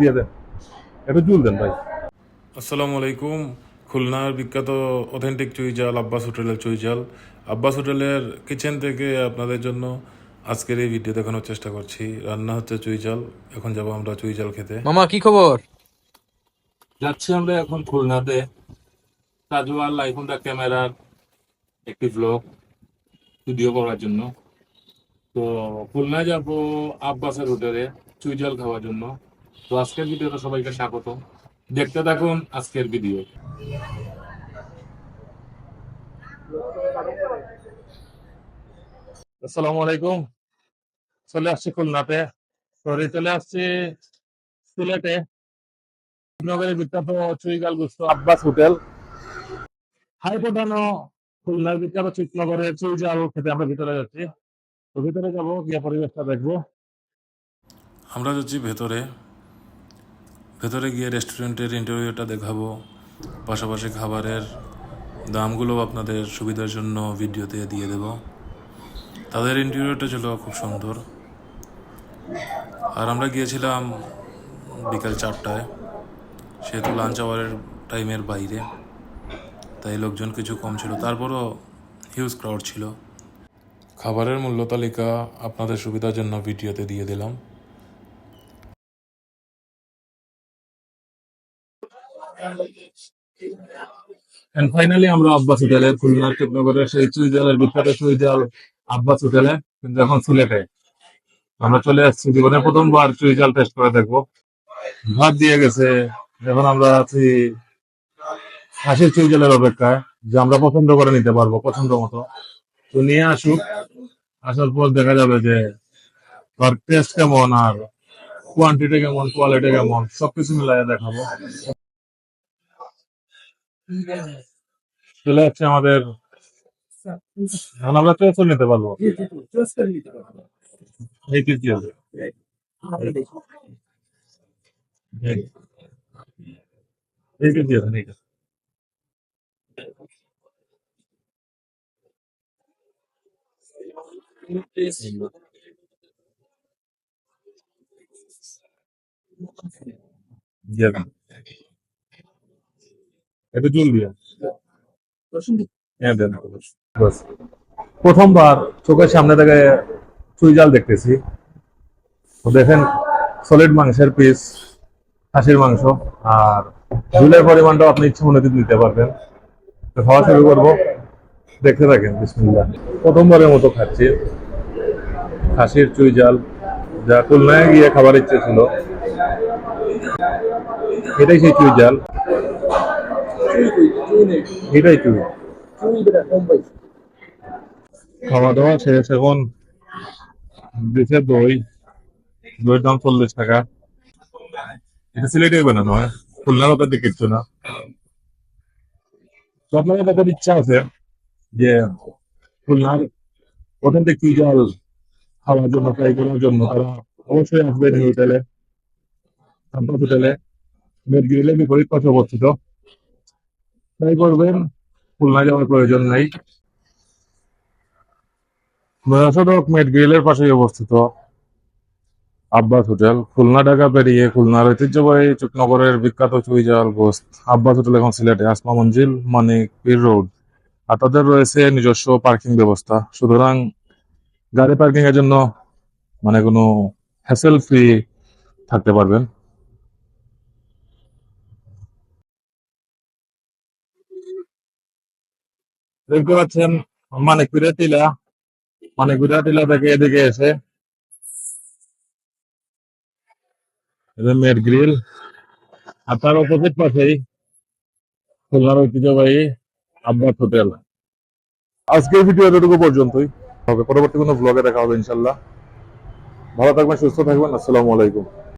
দিয়ে দেন। একটু জুল দেন ভাই। আসসালামু আলাইকুম। খুলনার বিখ্যাত অথেন্টিক চুইজাল আব্বাস হোটেলের চুইজাল আব্বাস হোটেলের কিচেন থেকে আপনাদের জন্য আজকের এই ভিডিও দেখানোর চেষ্টা করছি। রান্না হচ্ছে চুইজাল এখন যাব আমরা চুইজাল খেতে। মামা কি খবর? যাচ্ছি আমরা এখন খুলনাতে। কাজওয়াল আইফোনটা ক্যামেরার একটি ব্লগ ভিডিও করার জন্য। তো খুলনা যাব আব্বাসের হোটেলে চুইজাল খাওয়ার জন্য। তো আজকের ভিডিওটা সবাইকে স্বাগত। দেখতে থাকুন আজকের ভিডিও। আসসালামু আলাইকুম। চলে আসছি খুলনাতে। সরি, চলে আসছি সিলেটে। নগরের বিখ্যাত চুইগাল গুস্ত আব্বাস হোটেল। হাই পটানো খুলনার বিখ্যাত চিত্রনগরের চুইজাল খেতে আমরা ভিতরে যাচ্ছি। তো ভিতরে যাব, গিয়ে পরিবেশটা দেখব। আমরা যাচ্ছি ভেতরে। ভেতরে গিয়ে রেস্টুরেন্টের ইন্টারভিউটা দেখাবো। পাশাপাশি খাবারের দামগুলো আপনাদের সুবিধার জন্য ভিডিওতে দিয়ে দেব। তাদের ইন্টারভিউটা ছিল খুব সুন্দর। আর আমরা গিয়েছিলাম বিকাল চারটায়, সেহেতু লাঞ্চ আওয়ারের টাইমের বাইরে। তাই লোকজন কিছু কম ছিল, তারপরও হিউজ ক্রাউড ছিল। খাবারের মূল্য তালিকা আপনাদের সুবিধার জন্য ভিডিওতে দিয়ে দিলাম। এন্ড ফাইনালি আমরা আব্বাস হোটেলে খুলনার সেই চুইজালের বিখ্যাত চুইজাল আব্বাস হোটেলে, কিন্তু এখন সিলেটে আমরা চলে আসছি জীবনে প্রথমবার চুইজাল টেস্ট করে দেখব। ভাত দিয়ে গেছে। এখন আমরা আছি হাসির চুইজালের অপেক্ষায়, যে আমরা পছন্দ করে নিতে পারব, পছন্দ মতো। তো নিয়ে আসুক। আসার পর দেখা যাবে যে তার টেস্ট কেমন আর কোয়ান্টিটি কেমন কোয়ালিটি কেমন, সবকিছু মিলাই দেখাবো। চলে যাচ্ছে আমাদের এখন আমরা চয়েস করে নিতে পারব এই কি কি হবে এই- এই কি কি হবে এইটা। দিয়ে দেন। একটু জল দিয়ে। হ্যাঁ দেন। বাস। প্রথমবার চোখের সামনে থেকে চুই জাল দেখতেছি। তো দেখেন সলিড মাংসের পিস খাসির মাংস আর ঝুলের পরিমাণটাও আপনি ইচ্ছে মনে দিতে পারবেন। তো খাওয়া শুরু করব। দেখতে থাকেন বিসমিল্লাহ। প্রথমবারের মতো খাচ্ছি। খাসির চুই জাল যা খুলনায় গিয়ে খাবার ইচ্ছে ছিল। এটাই সেই চুই জাল। এটাই চুই খাওয়া দাওয়া শেষ, এখন দই। দইয়ের দাম চল্লিশ টাকা। এটা সিলেটে খুলনার দিকে না? তো আপনাদের তাদের ইচ্ছা আছে যে খুলনার অথেন্টিক চুইজাল খাওয়ার জন্য ট্রাই করার জন্য? তারা অবশ্যই আসবেন হোটেলে আব্বাস হোটেলে মেট বিপরীত পাশে অবস্থিত ট্রাই করবেন। খুলনা যাওয়ার প্রয়োজন নেই। সড়ক মেট গ্রিলের পাশেই অবস্থিত আব্বাস হোটেল। খুলনা, ঢাকা পেরিয়ে খুলনার ঐতিহ্যবাহী চুকনগরের বিখ্যাত চুইজাল গোস্ত। আব্বাস হোটেল এখন সিলেটে, আসমা মঞ্জিল, মানিক পীর রোড। আর তাদের রয়েছে নিজস্ব পার্কিং ব্যবস্থা। সুতরাং গাড়ি পার্কিং এর জন্য মানে কোনো হ্যাসেল ফ্রি থাকতে পারবেন। দেখতে পাচ্ছেন মানিক পীরের টিলা মানিক পীরের টিলা থেকে এদিকে এসে মেট গ্রিল আর তার অপোজিট পাশেই খুলনার ঐতিহ্যবাহী আব্বাস হোটেল। আজকের ভিডিও এতটুকু পর্যন্তই। হবে, পরবর্তী কোনো ব্লগে দেখা হবে ইনশাল্লাহ। ভালো থাকবেন, সুস্থ থাকবেন, আসসালামু আলাইকুম।